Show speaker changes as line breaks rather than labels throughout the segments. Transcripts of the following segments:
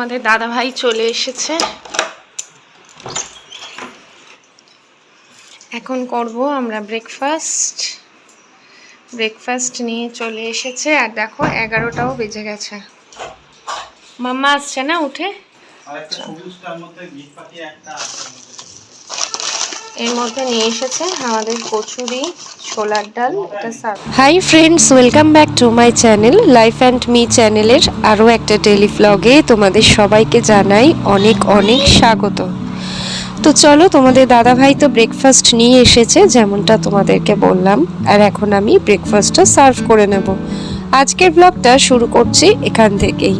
তোমাদের দাদা ভাই চলে এসেছে। এখন করব আমরা ব্রেকফাস্ট ব্রেকফাস্ট নিয়ে চলে এসেছে। আর দেখো, এগারোটাও বেজে গেছে। মাম্মা আসছে না উঠে
আরেকটা সবুজটার মধ্যে ঘি পাঠিয়ে একটা আছে এর মধ্যে।
নিয়ে এসেছে আমাদের কচুরি, ছোলার ডাল hi friends welcome back to my channel life and me চ্যানেলের আরও একটা ডেলি তোমাদের সবাইকে জানাই অনেক অনেক স্বাগত। তো চলো, তোমাদের দাদা ভাই তো ব্রেকফাস্ট নিয়ে এসেছে, যেমনটা তোমাদেরকে বললাম, আর এখন আমি ব্রেকফাস্টটা সার্ভ করে নেব। আজকের ব্লগটা শুরু করছি এখান থেকেই।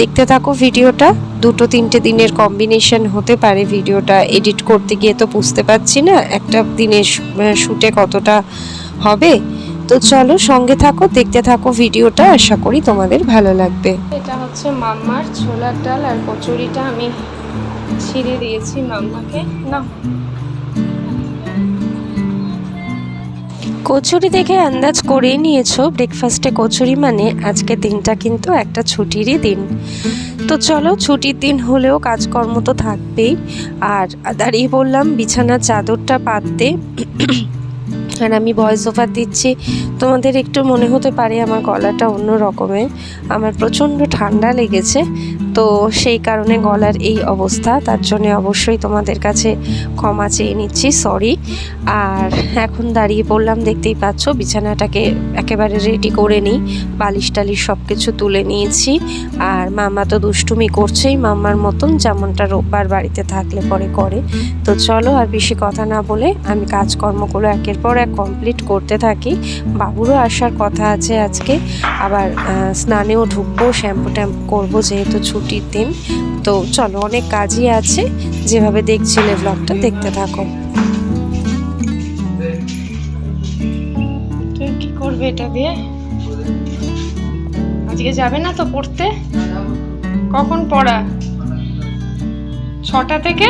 দেখতে থাকো ভিডিওটা। দুটো তিনটে দিনের কম্বিনেশন হতে পারে ভিডিওটা। এডিট করতে গিয়ে তো বুঝতে পারছি না একটা দিনের শ্যুটে কতটা হবে। তো চলো সঙ্গে থাকো, দেখতে থাকো ভিডিওটা। আশা করি তোমাদের ভালো লাগবে। এটা হচ্ছে মাম্মার ছোলার ডাল আর কচুরিটা আমি ছিঁড়ে দিয়েছি মাম্মাকে। না কচুরি দেখে আন্দাজ করেই নিয়েছো ব্রেকফাস্টে কচুরি? মানে আজকে দিনটা কিন্তু একটা ছুটিরই দিন। তো চলো, ছুটির দিন হলেও কাজকর্ম তো থাকবেই। আর দাঁড়িয়ে বললাম, বিছানার চাদরটা পাততে। আর আমি ভয়েস ওভার দিচ্ছি। তোমাদের একটু মনে হতে পারে আমার গলাটা অন্য রকমের আমার প্রচণ্ড ঠান্ডা লেগেছে। তো সেই কারণে গলার এই অবস্থা, তার জন্য অবশ্যই তোমাদের কাছে ক্ষমা চেয়ে নিচ্ছি সরি আর এখন দাঁড়িয়ে পড়লাম, দেখতেই পাচ্ছ বিছানাটাকে একেবারে রেডি করে নিই, বালিশ টালিশ সব কিছু তুলে নিয়েছি। আর মামা তো দুষ্টুমি করছেই মাম্মার মতন, যেমনটা রোববার বাড়িতে থাকলে পরে করে। তো চলো আর বেশি কথা না বলে, আমি কাজকর্মগুলো একের পর এক কমপ্লিট করতে থাকি। বাবুরও আসার কথা আছে আজকে, আবার স্নানেও ঢুকবো, শ্যাম্পু ট্যাম্পু করব, যেহেতু ছুটির দিন। তো চলো, অনেক কাজই আছে। যেভাবে দেখছিলে ব্লগটা দেখতে থাকো। কি করবে এটা দিয়ে? আজকে যাবে না তো পড়তে? কখন পড়া? ছটা থেকে?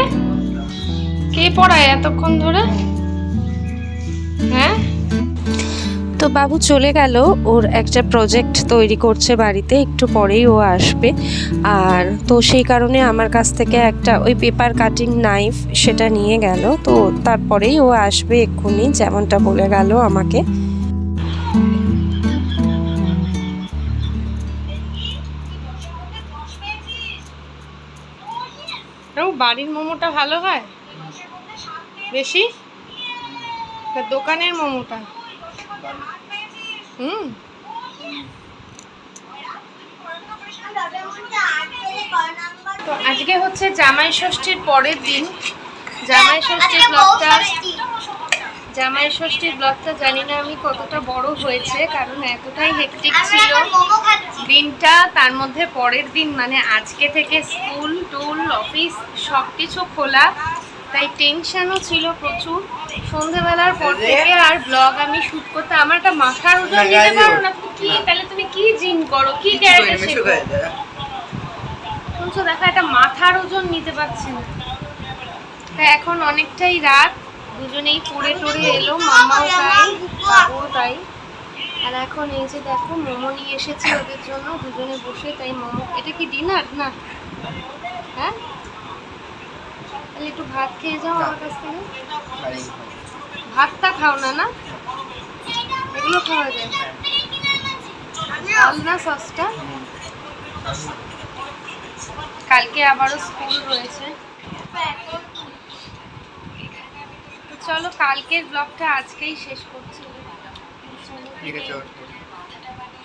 কে পড়ায় এতক্ষণ ধরে? হ্যাঁ? তো বাবু চলে গেল। ওর একটা প্রজেক্ট তৈরি করছে বাড়িতে, একটু পরেই ও আসবে। আর তো সেই কারণে আমার কাছ থেকে একটা ওই পেপার কাটিং নাইফ সেটা নিয়ে গেল। তো তারপরেই ও আসবে এক্ষুনি, যেমনটা বলে গেল আমাকে। বাড়ির মোমোটা ভালো হয়? বেশি? দোকানের মোমোটা। হুম তো আজকে হচ্ছে জামাই ষষ্ঠীর পরের দিন। জামাই ষষ্ঠীর ব্লগটা জামাই ষষ্ঠীর ব্লগটা জানি না আমি কতটা বড় হয়েছে কারণ এতটাই হেকটিক ছিল। দিনটা তার মধ্যে পরের দিন মানে আজকে থেকে স্কুল টুল অফিস সব কিছু খোলা। তাই টেনশনও ছিল প্রচুর। সন্ধেবেলার পর থেকে আর ব্লগ আমি শুট করতে আমার একটা মাথার ওজন নিতে পারো না। কি তাহলে তুমি কি জিম করো? কি ক্যারেক্টার শেখো? শুনছো দেখো একটা মাথার ওজন নিতে পারছি না। তা এখন অনেকটাই রাত। দুজনেই পড়ে টড়ে এলো মামাও তাই বাবুও তাই। আর এখন এই যে দেখো মোমো নিয়ে এসেছে ওদের জন্য। দুজনে বসে তাই মোমো এটা কি ডিনার না। হ্যাঁ? তাহলে একটু ভাত খেয়ে যাও আমার কাছ থেকে। ভাতটা খাও না না? এগুলো খাওয়া যায়। আলনা সসটা। কালকে আবারও স্কুল রয়েছে। চলো কালকের ব্লগটা আজকেই শেষ করছি।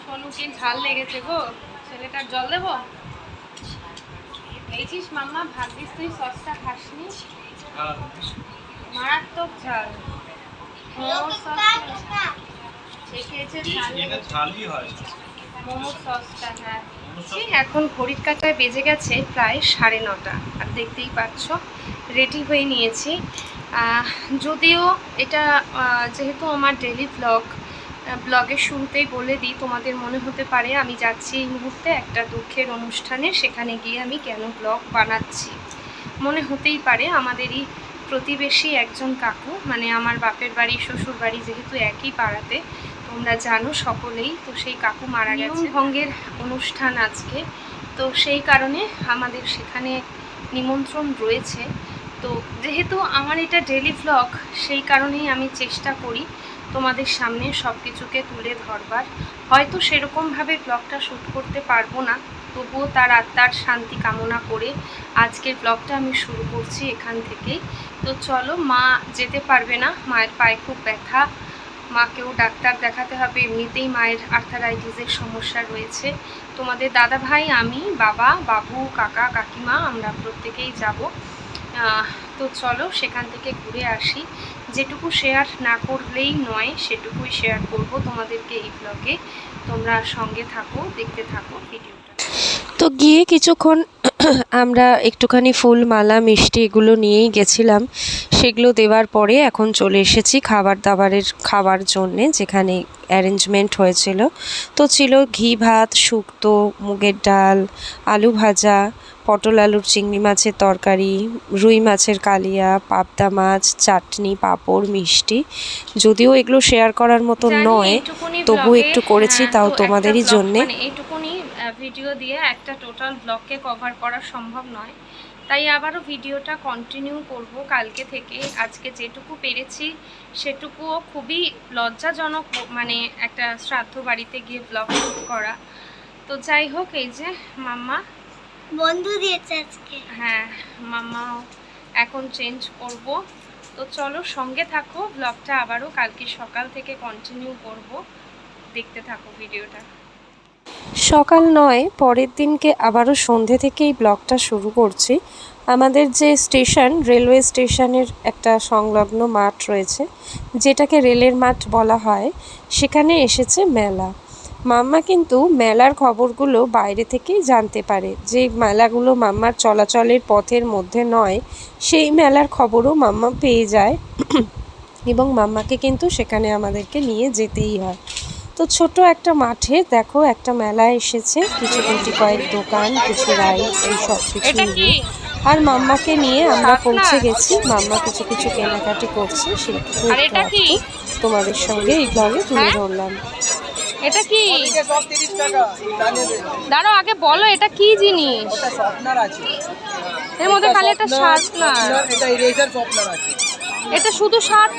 সোনুকে ঝাল লেগেছে গো। ছেলেটার জল দেবো? এইছিস মাম্মা? ভাবিস তুই সসটা খাসনি? মারাত্মক ঝাল।
হয়।
হ্যাঁ। এখন ঘড়ির কাটায় বেজে গেছে প্রায় সাড়ে নটা। আর দেখতেই পাচ্ছ রেডি হয়ে নিয়েছি। যদিও এটা যেহেতু আমার ডেলি ব্লগ ব্লগের শুরুতেই বলে দিই, তোমাদের মনে হতে পারে আমি যাচ্ছি এই মুহূর্তে একটা দুঃখের অনুষ্ঠানে, সেখানে গিয়ে আমি কেন ব্লগ বানাচ্ছি? মনে হতেই পারে আমাদেরই প্রতিবেশী একজন কাকু মানে আমার বাপের বাড়ি, শ্বশুর বাড়ি যেহেতু একই পাড়াতে, তোমরা জানো সকলেই, তো সেই কাকু মারা গেছে। ভঙ্গের অনুষ্ঠান আজকে,
তো সেই কারণে আমাদের সেখানে নিমন্ত্রণ রয়েছে। তো যেহেতু আমার এটা ডেলি ভ্লগ সেই কারণেই আমি চেষ্টা করি তোমাদের সামনে সব কিছুকে তুলে ধরবার। হয়তো সেরকমভাবে ব্লগটা শ্যুট করতে পারব না, তবুও তার আত্মার শান্তি কামনা করে আজকের ব্লগটা আমি শুরু করছি এখান থেকেই। তো চলো, মা যেতে পারবে না, মায়ের পায়ে খুব ব্যথা। মাকেও ডাক্তার দেখাতে হবে, এমনিতেই মায়ের আর্থারাইটিসের সমস্যা রয়েছে। তোমাদের দাদা ভাই আমি, বাবা, বাবু, কাকা, কাকিমা, আমরা প্রত্যেকেই যাব। তো চলো সেখান থেকে ঘুরে আসি। যেটুকু শেয়ার না করলেই নয়, সেটুকুই শেয়ার করব তোমাদেরকে এই ব্লগে তোমরা সঙ্গে থাকো, দেখতে থাকো ভিডিওটা
তো গিয়ে কিছুক্ষণ আমরা একটুখানি ফুল মালা মিষ্টি এগুলো নিয়েই গেছিলাম। সেগুলো দেওয়ার পরে এখন চলে এসেছি খাবার দাবারের খাবার জন্যে যেখানে অ্যারেঞ্জমেন্ট হয়েছিল। তো ছিল ঘি ভাত শুক্তো মুগের ডাল আলু ভাজা পটল আলুর চিংড়ি মাছের তরকারি রুই মাছের কালিয়া পাবদা মাছ চাটনি পাঁপড় মিষ্টি। যদিও এগুলো শেয়ার করার মতো নয় তবু একটু করেছি,
হ্যাঁ,
তাও তোমাদেরই জন্যে।
ভিডিও দিয়ে একটা টোটাল ব্লগকে কভার করা সম্ভব নয়। তাই আবারও ভিডিওটা কন্টিনিউ করব কালকে থেকে আজকে যেটুকু পেরেছি সেটুকুও খুবই লজ্জাজনক মানে একটা শ্রাদ্ধ বাড়িতে গিয়ে ব্লগ করা। তো যাই হোক এই যে মাম্মা।
বন্ধু দিয়েছে আজকে।
হ্যাঁ মাম্মাও এখন চেঞ্জ করব। তো চলো সঙ্গে থাকো ব্লগটা আবারও কালকে সকাল থেকে কন্টিনিউ করব। দেখতে থাকো ভিডিওটা
সকাল নয়, পরের দিনকে আবারও সন্ধে থেকেই ব্লগটা শুরু করছি। আমাদের যে স্টেশন, রেলওয়ে স্টেশনের একটা সংলগ্ন মাঠ রয়েছে, যেটাকে রেলের মাঠ বলা হয়, সেখানে এসেছে মেলা। মাম্মা কিন্তু মেলার খবরগুলো বাইরে থেকেই জানতে পারে যে মেলাগুলো মাম্মার চলাচলের পথের মধ্যে নয়, সেই মেলার খবরও মাম্মা পেয়ে যায়। এবং মাম্মাকে কিন্তু সেখানে আমাদেরকে নিয়ে যেতেই হয়। তো ছোট একটা মাঠে দেখো একটা মেলা এসেছে। কিছু গুটি কয়েক দোকান কিছু রাইডস এই সব কিছু
এটা কি?
নিয়ে আর মাম্মাকে নিয়ে আমরা পৌঁছে গেছি। মাম্মা কিছু কিছু কেনাকাটি করছে সেটুকু
এটা কি?
তোমাদের সঙ্গে এই ব্লগে তুলে
হ্যাঁ?
ধরলাম।
এটা কি? দাঁড়াও আগে বলো এটা কি জিনিস? এর মধ্যে খালি একটা শার্ট না
এটা ইরেজার শপনার আছে।
শুধু শার্ট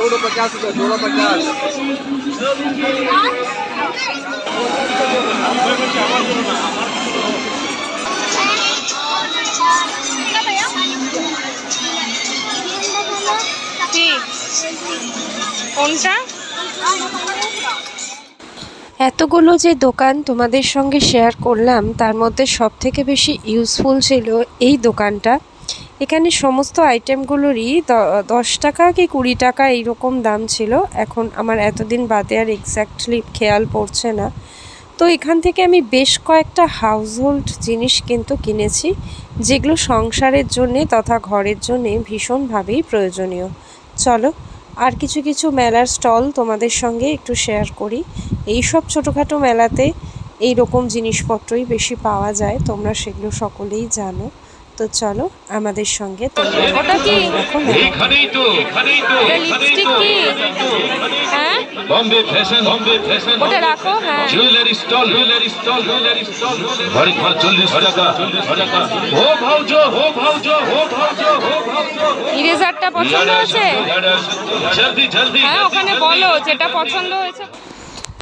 না
जोड़ो पचास रुपये जोड़ो पचास
কি কোনটা
এতগুলো যে দোকান তোমাদের সঙ্গে শেয়ার করলাম তার মধ্যে সব থেকে বেশি ইউজফুল ছিল এই দোকানটা এখানে সমস্ত আইটেমগুলোরই দশ টাকা কি কুড়ি টাকা এইরকম দাম ছিল। এখন আমার এতদিন বাদে আর এক্স্যাক্টলি খেয়াল পড়ছে না। তো এখান থেকে আমি বেশ কয়েকটা হাউসহোল্ড জিনিস কিন্তু কিনেছি, যেগুলো সংসারের জন্যে তথা ঘরের জন্যে ভীষণভাবেই প্রয়োজনীয়। চলো, আর কিছু কিছু মেলার স্টল তোমাদের সঙ্গে একটু শেয়ার করি। এই সব ছোটোখাটো মেলাতে এই রকম জিনিসপত্রই বেশি পাওয়া যায়, তোমরা সেগুলো সকলেই জানো। তো চলো আমাদের সঙ্গে
ওটা কি?
দেখো মেলা
এখানেই তো এখানেই তো
এটা
এখানেই
লিপস্টিক
তো
কি? হ্যাঁ?
বম্বে ফ্যাশন বম্বে ফ্যাশন
ওটা রাখো হ্যাঁ। ইরেজারটা পছন্দ হয়েছে?
জলদি জলদি
হ্যাঁ ওখানে বলো যেটা পছন্দ হয়েছে।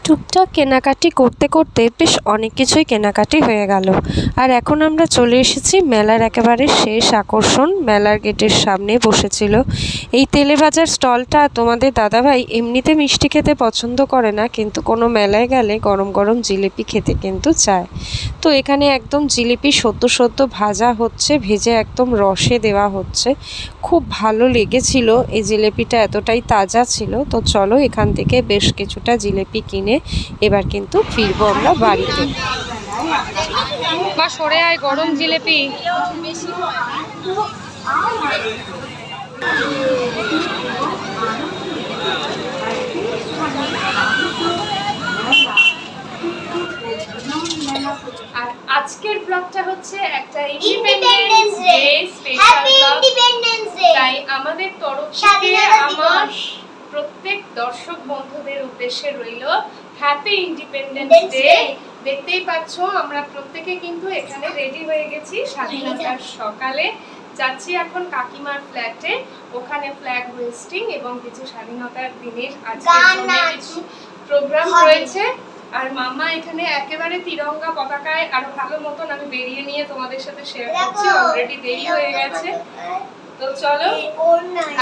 টুকটাক কেনাকাটি করতে করতে বেশ অনেক কিছুই কেনাকাটি হয়ে গেল। আর এখন আমরা চলে এসেছি মেলার একেবারে শেষ আকর্ষণ, মেলার গেটের সামনে বসেছিল। এই তেলে ভাজার স্টলটা তোমাদের দাদাভাই এমনিতে মিষ্টি খেতে পছন্দ করে না, কিন্তু কোনো মেলায় গেলে গরম গরম জিলিপি খেতে কিন্তু চায়। তো এখানে একদম জিলিপি সদ্য সদ্য ভাজা হচ্ছে, ভেজে একদম রসে দেওয়া হচ্ছে। খুব ভালো লেগেছিল, এই জিলিপিটা এতটাই তাজা ছিল। তো চলো এখান থেকে বেশ কিছুটা জিলিপি কিনে এবার কিন্তু ফিরবো আমরা বাড়িতে।
বা সরে আয় গরম জিলেপি। আর আজকের ব্লগটা হচ্ছে একটা independence
day
special
independence day
তাই তাই আমাদের তরফ থেকে আমার প্রত্যেক দর্শক বন্ধুদের উদ্দেশ্যে রইল হ্যাপি ইন্ডিপেন্ডেন্স ডে দেখতেই পাচ্ছ আমরা প্রত্যেকে কিন্তু এখানে রেডি হয়ে গেছি স্বাধীনতার সকালে। যাচ্ছি এখন কাকিমার ফ্ল্যাটে ওখানে ফ্ল্যাগ হোয়েস্টিং এবং কিছু স্বাধীনতার দিনের
নাচ
কিছু প্রোগ্রাম রয়েছে। আর মামা এখানে একেবারে তিরঙ্গা পতাকায় আরও ভালো মতন আমি বেরিয়ে নিয়ে তোমাদের সাথে শেয়ার করছি। অলরেডি দেরি হয়ে গেছে। তো চলো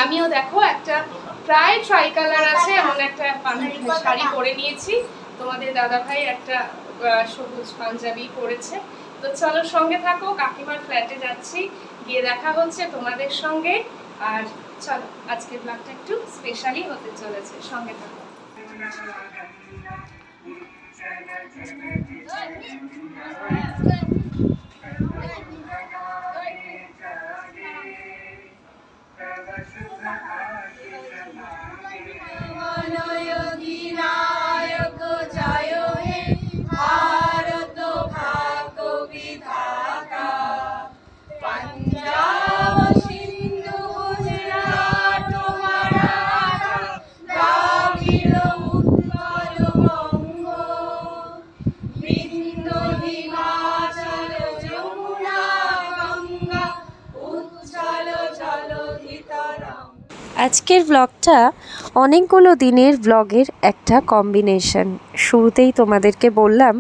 আমিও দেখো একটা প্রায় ট্রাই কালার আছে, এমন একটা শাড়ি পরে নিয়েছি। তোমাদের দাদা ভাই একটা সবুজ পাঞ্জাবি পরেছে। তো চলো সঙ্গে থাকো, কাকিমার ফ্ল্যাটে যাচ্ছি, গিয়ে দেখা হচ্ছে তোমাদের সঙ্গে। আর চলো, আজকের ব্লগটা একটু স্পেশালি হতে চলেছে, সঙ্গে থাকো।
আজকের ব্লগটা অনেকগুলো দিনের ব্লগের একটা কম্বিনেশন শুরুতেই তোমাদেরকে বললাম,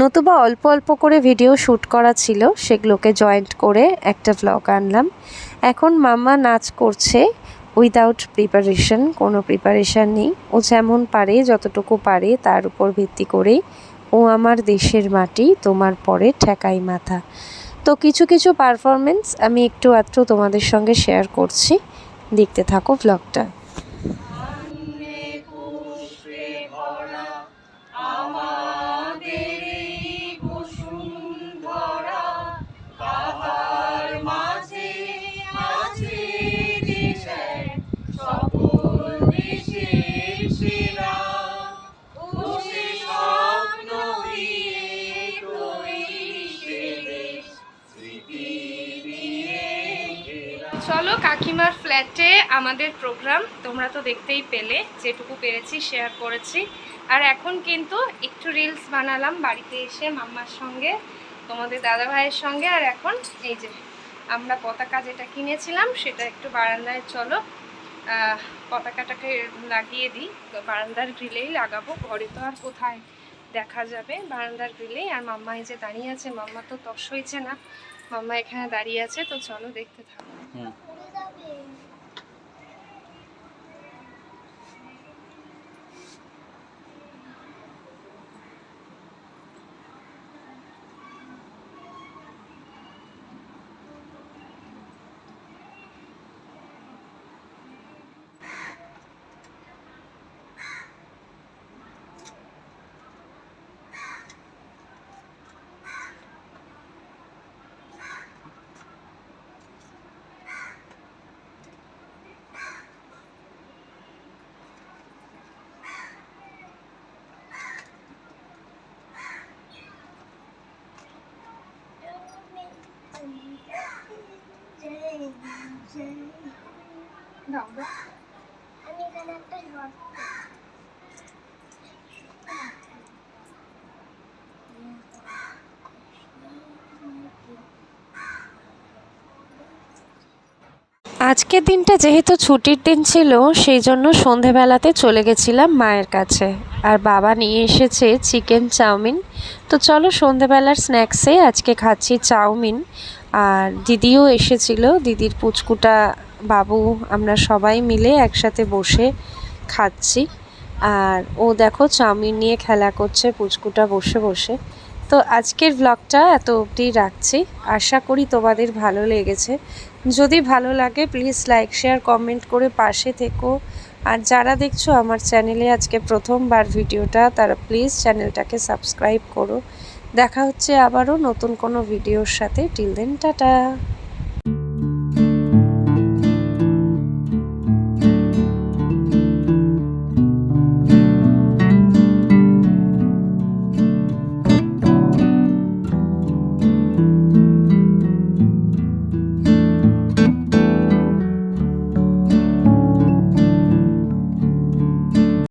নতুবা অল্প অল্প করে ভিডিও শ্যুট করা ছিল, সেগুলোকে জয়েন্ট করে একটা ব্লগ আনলাম। এখন মাম্মা নাচ করছে উইদাউট প্রিপারেশন কোনো প্রিপারেশন নেই। ও যেমন পারে, যতটুকু পারে, তার উপর ভিত্তি করেই। ও আমার দেশের মাটি, তোমার পরে ঠেকাই মাথা। তো কিছু কিছু পারফরমেন্স আমি একটু আধটু তোমাদের সঙ্গে শেয়ার করছি। দেখতে থাকো ব্লগটা
কাকিমার ফ্ল্যাটে আমাদের প্রোগ্রাম তোমরা তো দেখতেই পেলে, যেটুকু পেরেছি শেয়ার করেছি। আর এখন কিন্তু একটু রিলস বানালাম বাড়িতে এসে মাম্মার সঙ্গে, তোমাদের দাদা ভাইয়ের সঙ্গে। আর এখন এই যে আমরা পতাকা যেটা কিনেছিলাম, সেটা একটু বারান্দায় চলো। পতাকাটাকে লাগিয়ে দিই। বারান্দার গ্রিলেই লাগাবো। ঘরে তো আর কোথায় দেখা যাবে বারান্দার গ্রিলেই আর মাম্মা এই যে দাঁড়িয়ে আছে, মাম্মা তো তস হয়েছে না। মাম্মা এখানে দাঁড়িয়ে আছে, তো চলো দেখতে থাকো।
আমি
আজকের দিনটা যেহেতু ছুটির দিন ছিল সেই জন্য সন্ধেবেলাতে চলে গেছিলাম মায়ের কাছে। আর বাবা নিয়ে এসেছে চিকেন চাউমিন। তো চলো সন্ধেবেলার স্ন্যাক্সে আজকে খাচ্ছি চাউমিন। আর দিদিও এসেছিল, দিদির পুচকুটা বাবু, আমরা সবাই মিলে একসাথে বসে খাচ্ছি। আর ও দেখো চাউমিন নিয়ে খেলা করছে, পুচকুটা বসে বসে। তো আজকের ব্লগটা এত অবধি রাখছি। আশা করি তোমাদের ভালো লেগেছে। যদি ভালো লাগে প্লিজ লাইক শেয়ার কমেন্ট করে পাশে থেকো। আর যারা দেখছ আমার চ্যানেলে আজকে প্রথমবার ভিডিওটা, তারা প্লিজ চ্যানেলটাকে সাবস্ক্রাইব করো। দেখা হচ্ছে আবারও নতুন কোনো ভিডিওর সাথে। Till then, tata.